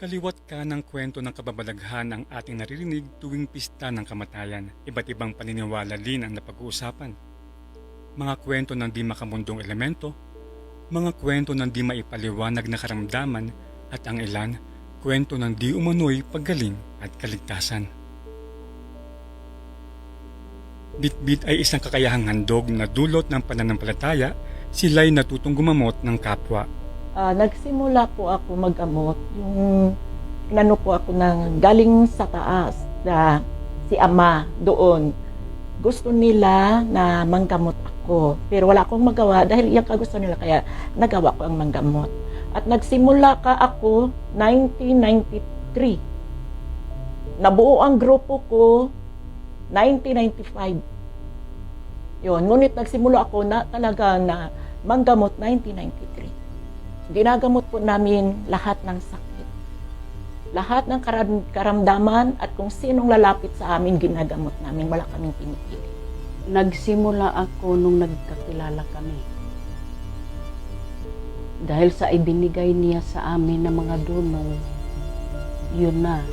Kaliwat ka ng kwento ng kababalaghan ang ating naririnig tuwing pista ng kamatayan. Iba't ibang paniniwala din ang napag-uusapan. Mga kwento ng di makamundong elemento, mga kwento ng di maipaliwanag na karamdaman, at ang ilan, kwento ng di umano'y paggaling at kaligtasan. Bitbit ay isang kakayahang handog na dulot ng pananampalataya, sila'y natutong gumamot ng kapwa. Ah, nagsimula po ako magamot yung nano po ako ng galing sa taas na si ama doon. Gusto nila na manggamot ako. Pero wala akong magawa dahil yung kagusto nila kaya nagawa ko ang manggamot. At nagsimula ka ako 1993. Nabuo ang grupo ko 1995. Yun, ngunit nagsimula ako na talaga na manggamot 1993 ginagamot po namin lahat ng sakit. Lahat ng karam- karamdaman at kung sinong lalapit sa amin, ginagamot namin. Wala kaming pinipili. Nagsimula ako nung nagkakilala kami. Dahil sa ibinigay niya sa amin ng mga dunong, yun na.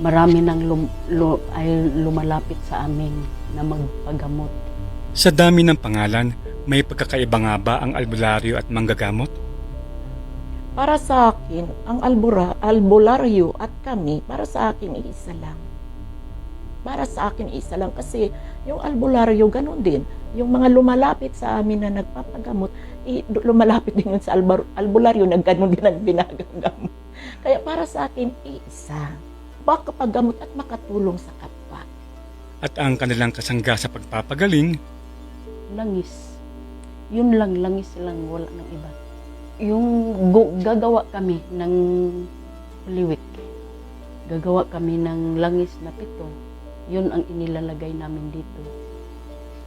Marami nang lum, lu- ay lumalapit sa amin na magpagamot. Sa dami ng pangalan, may pagkakaiba nga ba ang albularyo at manggagamot? Para sa akin, ang albura, albularyo at kami, para sa akin, iisa lang. Para sa akin, isa lang. Kasi yung albularyo, ganun din. Yung mga lumalapit sa amin na nagpapagamot, i- lumalapit din yun sa albar, albularyo na ganun din ang binagamot. Kaya para sa akin, iisa. Makapaggamot at makatulong sa kapwa. At ang kanilang kasangga sa pagpapagaling, Langis. Yun lang, langis lang, wala ng iba. Yung gu- gagawa kami ng liwik. Gagawa kami ng langis na pito. Yun ang inilalagay namin dito.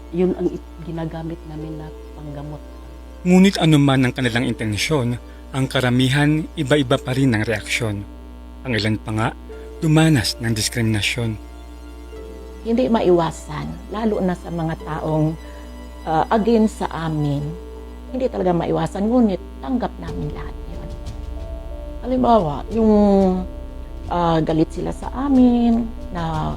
Yun ang it- ginagamit namin na panggamot. ngunit anuman ang kanilang intensyon, ang karamihan iba-iba pa rin ang reaksyon. Ang ilan pa nga, dumanas ng diskriminasyon. hindi maiwasan, lalo na sa mga taong uh, against sa amin. Hindi talaga maiwasan, ngunit tanggap namin lahat yun. Halimbawa, yung ah, galit sila sa amin, na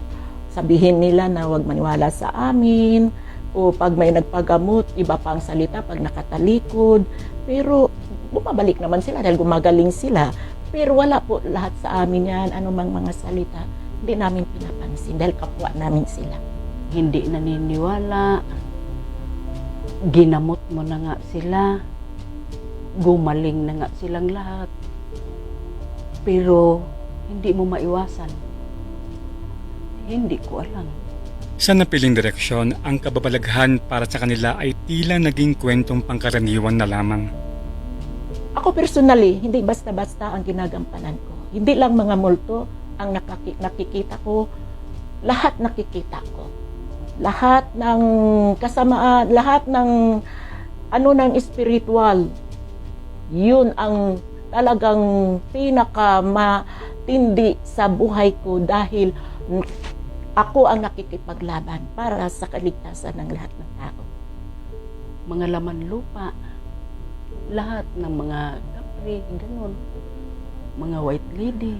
sabihin nila na huwag maniwala sa amin, o pag may nagpagamot, iba pa ang salita pag nakatalikod. Pero bumabalik naman sila dahil gumagaling sila. Pero wala po lahat sa amin yan, anumang mga salita, hindi namin pinapansin dahil kapwa namin sila. Hindi naniniwala. Ginamot mo na nga sila. Gumaling na nga silang lahat. Pero hindi mo maiwasan. Hindi ko alam. Sa napiling direksyon, ang kababalaghan para sa kanila ay tila naging kwentong pangkaraniwan na lamang. Ako personally, hindi basta-basta ang ginagampanan ko. Hindi lang mga multo ang nakikita ko, lahat nakikita ko. Lahat ng kasamaan, lahat ng ano ng spiritual, yun ang talagang pinaka matindi sa buhay ko dahil ako ang nakikipaglaban para sa kaligtasan ng lahat ng tao. Mga laman lupa. Lahat ng mga kapre, ganun. Mga white lady.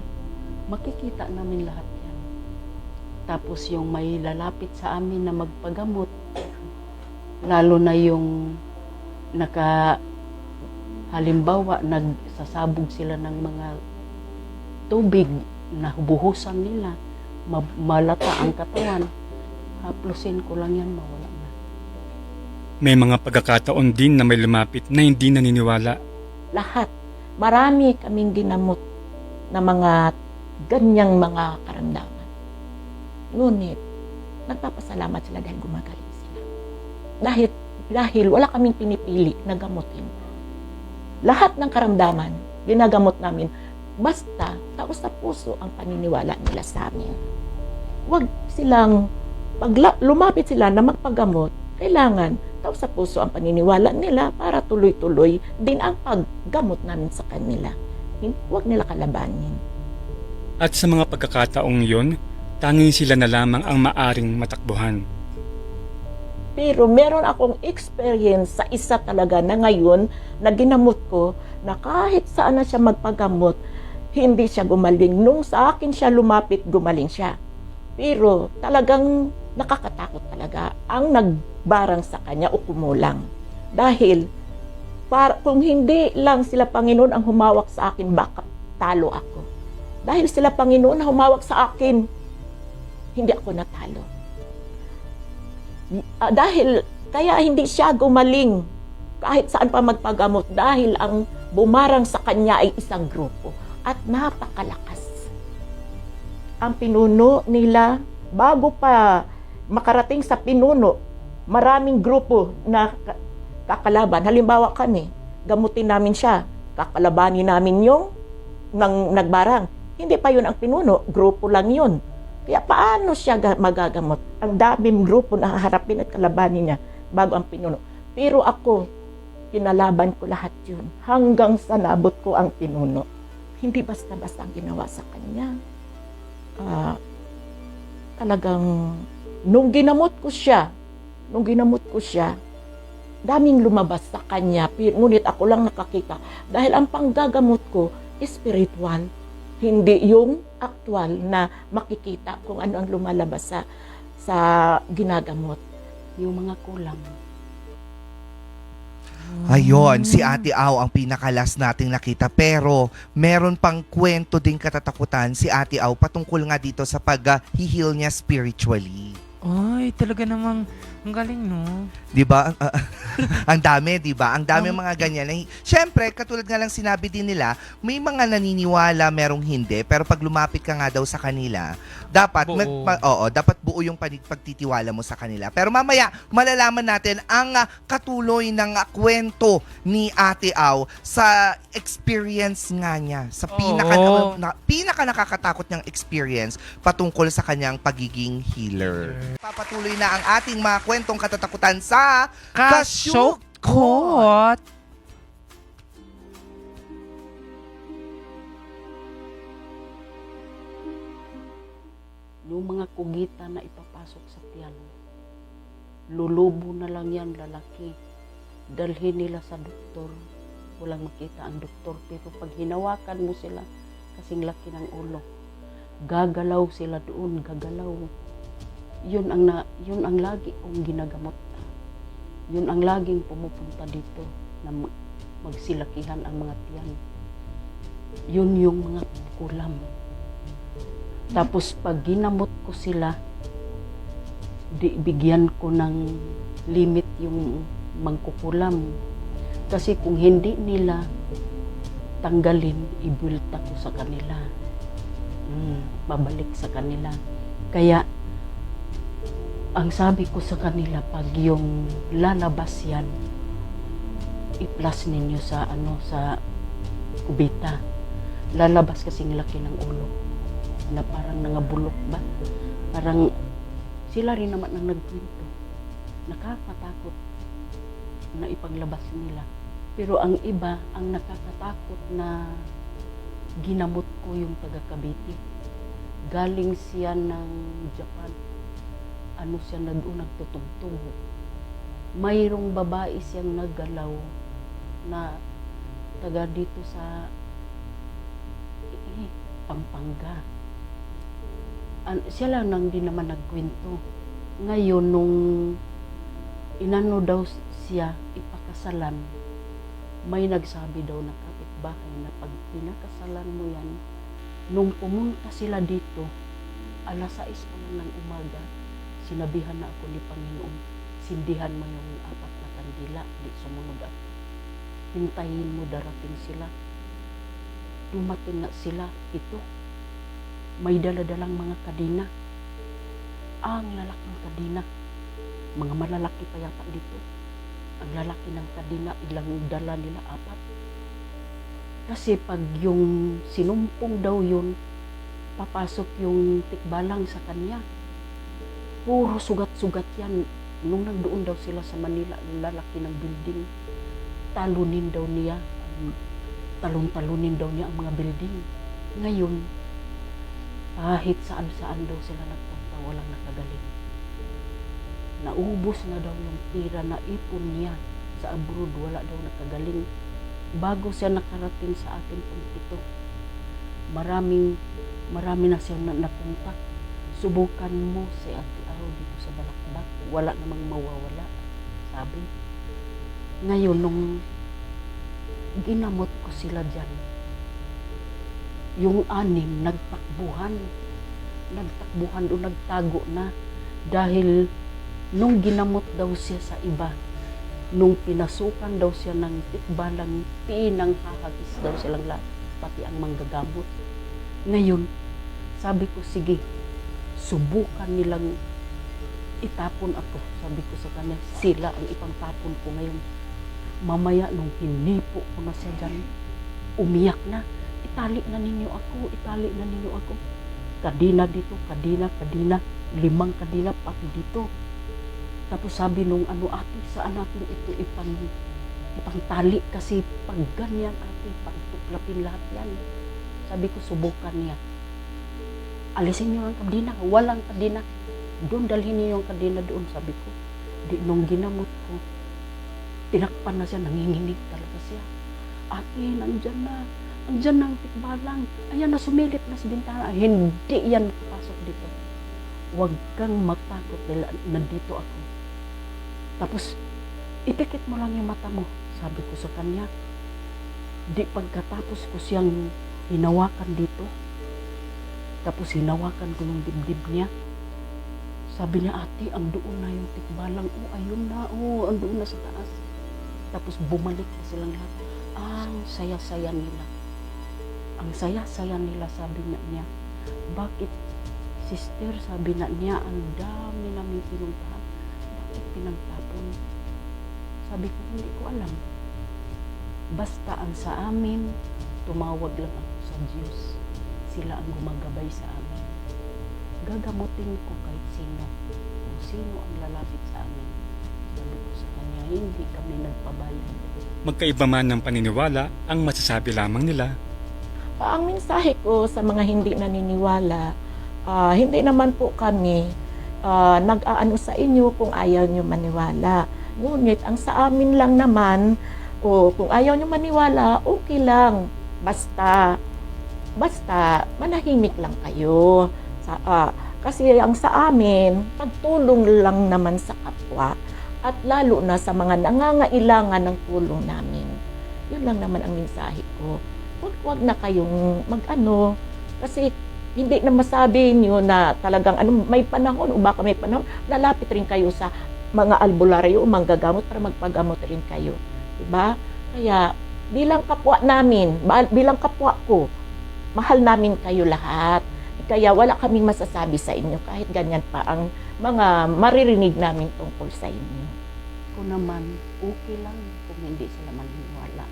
Makikita namin lahat. Tapos yung may lalapit sa amin na magpagamot. Lalo na yung naka halimbawa nagsasabog sila ng mga tubig na buhusan nila ma- malata ang katawan haplusin ko lang yan mawala na May mga pagkakataon din na may lumapit na hindi naniniwala. lahat. Marami kaming ginamot na mga ganyang mga karamdaman. Ngunit, nagpapasalamat sila dahil gumagaling sila. Dahil, dahil wala kaming pinipili na gamutin. Lahat ng karamdaman, ginagamot namin. Basta, taos sa puso ang paniniwala nila sa amin. Huwag silang, pag lumapit sila na magpagamot, kailangan taos sa puso ang paniniwala nila para tuloy-tuloy din ang paggamot namin sa kanila. Huwag nila kalabanin. At sa mga pagkakataong yon, tanging sila na lamang ang maaring matakbuhan. Pero meron akong experience sa isa talaga na ngayon na ginamot ko na kahit saan na siya magpagamot, hindi siya gumaling. Nung sa akin siya lumapit, gumaling siya. Pero talagang nakakatakot talaga ang nagbarang sa kanya o kumulang. Dahil para, kung hindi lang sila Panginoon ang humawak sa akin, baka talo ako. Dahil sila Panginoon ang humawak sa akin, hindi ako natalo. Ah, dahil kaya hindi siya gumaling kahit saan pa magpagamot dahil ang bumarang sa kanya ay isang grupo at napakalakas. Ang pinuno nila bago pa makarating sa pinuno, maraming grupo na ka- kakalaban. Halimbawa kami, gamutin namin siya, kakalabanin namin yung nang nagbarang. Hindi pa yun ang pinuno, grupo lang yun. Kaya paano siya ga- magagamot? Ang daming grupo na haharapin at kalabanin niya bago ang pinuno. Pero ako, kinalaban ko lahat yun hanggang sa nabot ko ang pinuno. Hindi basta-basta ang ginawa sa kanya. Ah, talagang, nung ginamot ko siya, nung ginamot ko siya, daming lumabas sa kanya, pi- ngunit ako lang nakakita. Dahil ang panggagamot ko, spiritual, hindi yung actual na makikita kung ano ang lumalabas sa, sa ginagamot. Yung mga kulang. Ayon, si Ate Au ang pinakalas nating nakita. Pero meron pang kwento din katatakutan si Ate Au patungkol nga dito sa pag-heal niya spiritually. Ay, talaga namang ang galing, no? 'Di ba? Ang, ah, ang dami, 'di ba? Ang dami mga ganyan. Ay, Syempre, katulad nga lang sinabi din nila, may mga naniniwala, merong hindi, pero pag lumapit ka nga daw sa kanila, dapat Buo. mag- pa- oo, dapat buo yung panig- pagtitiwala mo sa kanila. Pero mamaya malalaman natin ang ah, katuloy ng ah, kwento ni Ate Au sa experience nga niya, sa pinaka Oo. na, pinaka nakakatakot niyang experience patungkol sa kanyang pagiging healer. Papatuloy na ang ating mga kwentong katatakutan sa Kasyukot! Yung mga kugita na ipapasok sa tiyan. Lulubo na lang yan lalaki. Dalhin nila sa doktor. Walang makita ang doktor. Pero pag hinawakan mo sila, kasing laki ng ulo, gagalaw sila doon, gagalaw. Yun ang, na, yun ang lagi kong ginagamot. Yun ang laging pumupunta dito na mag- magsilakihan ang mga tiyan. Yun yung mga kulam. Tapos pag ginamot ko sila, di, bigyan ko ng limit yung mangkukulam. Kasi kung hindi nila tanggalin, ibulta ko sa kanila. Mm, babalik sa kanila. Kaya, ang sabi ko sa kanila, pag yung lalabas yan, i-plus ninyo sa ano sa kubita. Lalabas kasing laki ng ulo na parang nangabulok ba? Parang sila rin naman ang nagkwento. Nakakatakot na ipaglabas nila. Pero ang iba, ang nakakatakot na ginamot ko yung taga Cavite. Galing siya ng Japan. Ano siya na doon nagtutugtog. Mayroong babae siyang naggalaw na taga dito sa eh, Pampanga an, siya lang nang di naman nagkwento. Ngayon, nung inano daw siya ipakasalan, may nagsabi daw na kapitbahay na pag pinakasalan mo yan, nung pumunta sila dito, alas 6 pa lang ng umaga, sinabihan na ako ni Panginoon, sindihan mo yung apat na kandila, di sumunod ako. Hintayin mo darating sila. Dumating na sila, ito, may daladalang mga kadina. Ang lalaking kadina. Mga malalaki pa yata dito. Ang lalaki ng kadina, ilang dala nila apat. Kasi pag yung sinumpong daw yun, papasok yung tikbalang sa kanya. Puro sugat-sugat yan. Nung nagdoon daw sila sa Manila, lalaki ng building, talunin daw niya, talon-talunin daw niya ang mga building. Ngayon, kahit saan-saan daw sila nagpunta, walang nakagaling. Naubos na daw yung pira na ipon niya sa abroad, wala daw nakagaling. Bago siya nakarating sa atin pong maraming marami na siya na napunta. Subukan mo si Ate Aw dito sa Balakbak. Wala namang mawawala. Sabi. Ngayon, nung ginamot ko sila dyan, yung anim, nagtakbuhan. Nagtakbuhan o nagtago na. Dahil nung ginamot daw siya sa iba, nung pinasukan daw siya ng tikbalang pinang hahagis daw silang lahat, pati ang manggagamot. Ngayon, sabi ko, sige, subukan nilang itapon ako. Sabi ko sa kanya, sila ang ipangtapon ko ngayon. Mamaya nung hinipo ko na siya dyan, umiyak na. Itali na ninyo ako, itali na ninyo ako. Kadina dito, kadina, kadina, limang kadina pati dito. Tapos sabi nung ano, ate, saan natin ito ipang, ipangtali kasi pag ganyan ate, pangtuklapin lahat yan. Sabi ko, subukan niya. Alisin niyo ang kadina, walang kadina. Doon, dalhin niyo yung kadina doon, sabi ko. Di, nung ginamot ko, tinakpan na siya, nanginginig talaga siya. Ate, nandyan na. Nandyan na ang tikbalang. Ayan na, sumilip na sa bintana. Hindi yan pasok dito. Huwag kang magtakot dahil nandito ako. Tapos, ipikit mo lang yung mata mo. Sabi ko sa kanya. Di pagkatapos ko siyang hinawakan dito. Tapos hinawakan ko yung dibdib niya. Sabi niya, ate, ang doon na yung tikbalang. Oh, ayun na. Oh, ang doon na sa taas. Tapos bumalik na silang lahat. Ang saya-saya nila. Ang saya-saya nila, sabi niya niya. Bakit, sister, sabi na niya, ang dami namin pinuntahan. Bakit pinagtapon? Sabi ko, hindi ko alam. Basta ang sa amin, tumawag lang ako sa Diyos. Sila ang gumagabay sa amin. Gagamutin ko kahit sino. Kung sino ang lalapit sa amin. Sabi ko sa kanya, hindi kami nagpabayad. Magkaiba man ng paniniwala, ang masasabi lamang nila, Ah, ang mensahe ko sa mga hindi naniniwala, ah, hindi naman po kami ah, nag-aano sa inyo kung ayaw nyo maniwala. Ngunit ang sa amin lang naman, o kung ayaw nyo maniwala, okay lang. Basta, basta manahimik lang kayo. Sa, ah, kasi ang sa amin, pagtulong lang naman sa kapwa at lalo na sa mga nangangailangan ng tulong namin. Yun lang naman ang mensahe ko wag, wag na kayong mag-ano. Kasi hindi na masabi niyo na talagang ano, may panahon o baka may panahon, lalapit rin kayo sa mga albularyo o manggagamot para magpagamot rin kayo. Diba? Kaya bilang kapwa namin, bilang kapwa ko, mahal namin kayo lahat. Kaya wala kaming masasabi sa inyo kahit ganyan pa ang mga maririnig namin tungkol sa inyo. Ko naman, okay lang kung hindi sila maniniwala.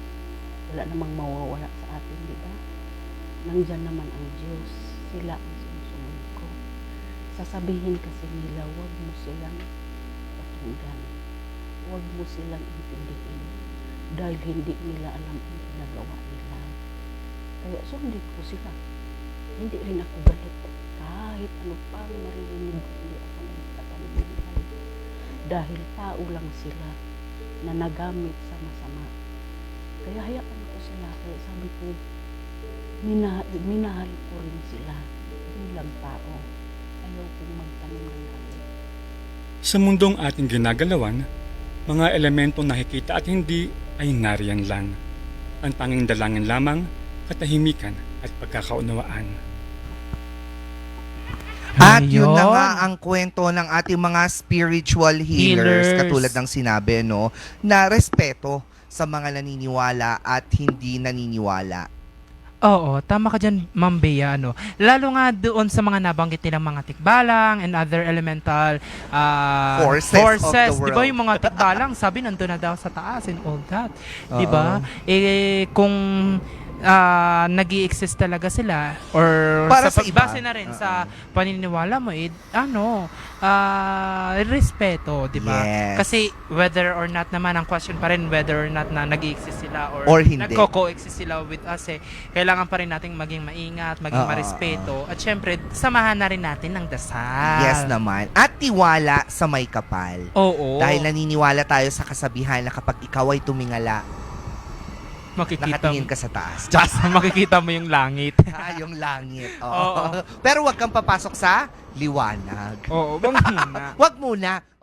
Wala namang mawawala sa atin, di ba? Nandyan naman ang Diyos. Sila ang sinusunod ko. Sasabihin kasi nila, huwag mo silang patunggan. Huwag mo silang intindihin. Dahil hindi nila alam ang ginagawa nila. Kaya sundin ko sila. Hindi rin ako galit. Kahit ano pang maririnig ko, hindi ako nagtatanong Dahil tao lang sila na nagamit sa masama. Kaya hayaan ko sila. Kaya sabi ko, minahal, minahal ko rin sila bilang tao. Ayaw kong magtanong ng galit. sa mundong ating ginagalawan, mga elementong nakikita at hindi ay nariyan lang. Ang tanging dalangin lamang, katahimikan at pagkakaunawaan. At yun na nga ang kwento ng ating mga spiritual healers, Healers. katulad ng sinabi, no, na respeto sa mga naniniwala at hindi naniniwala. Oo, tama ka dyan, Ma'am Bea, ano. Lalo nga doon sa mga nabanggit nilang mga tikbalang and other elemental ah, Forces of the Di ba yung mga tikbalang, sabi nandun na daw sa taas and all that. Di ba? Eh, kung ah nag exist talaga sila or Para sa sa iba. pagbase na rin Oo. sa paniniwala mo eh ano ah respeto di ba Yes. kasi whether or not naman ang question pa rin whether or not na nag exist sila or, Or hindi. nagko-coexist sila with us eh kailangan pa rin nating maging maingat maging Oo. marespeto at syempre samahan na rin natin ng dasal Yes naman. At tiwala sa may kapal. oo Dahil naniniwala tayo sa kasabihan na kapag ikaw ay tumingala, Makikita nakatingin ka sa taas. Just makikita mo yung langit. Ah, yung langit. Oo. Oo. Pero wag kang papasok sa liwanag. Oo, bang muna. Wag muna.